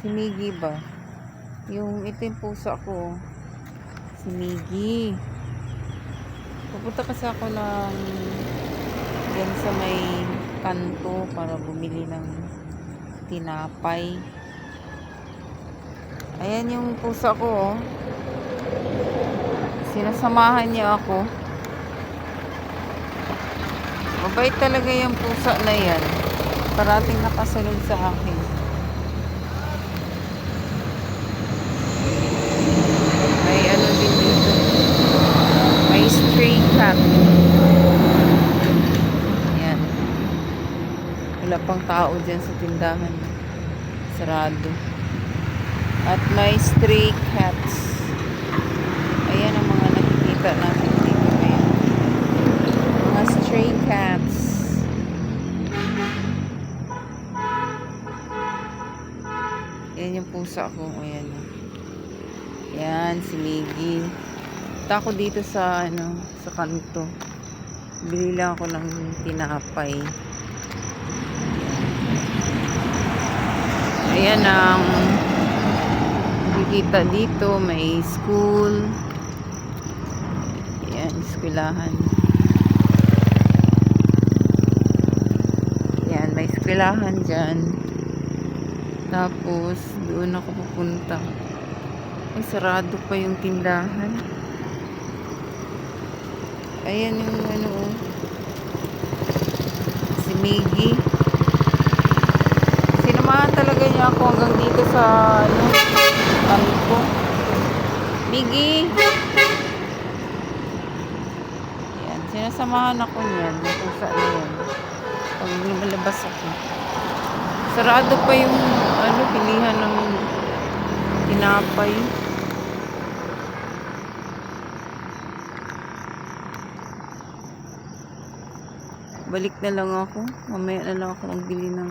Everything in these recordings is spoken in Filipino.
Si Miggy ba? Yung yung pusa ko. Si Miggy. Pupunta kasi ako ng yan sa may kanto para bumili ng tinapay. Ayan yung pusa ko. oh. Sinasamahan niya ako. Mabait talaga yung pusa na yan. Parating nakasunod sa akin. May ano din dito. May stray cat. Yan. Wala pang tao dyan sa tindahan. Sarado. At may stray cats. Ayan ang mga nakikita natin dito ngayon. Mga stray cats. Yan yung pusa ko. Ayan. oh. Yan, si Miggy. Punta ako dito sa, ano, sa kanto. Bili lang ako ng tinapay. Ayan ang nakikita dito. May school. Ayan, eskwelahan. Ayan, may eskwelahan dyan. Tapos, doon ako pupunta. Ay, sarado pa yung tindahan. Ayan yung ano, oh. si Miggy. Sinamahan talaga niya ako hanggang dito sa, ano, kanto. Miggy! Ayan, sinasamahan ako niyan. Yung pusa na yan. Pag lumalabas ako. Sarado pa yung, ano, pilihan ng tinapay. Balik na lang ako. Mamaya na lang ako magbili ng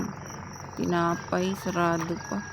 tinapay. Sarado pa.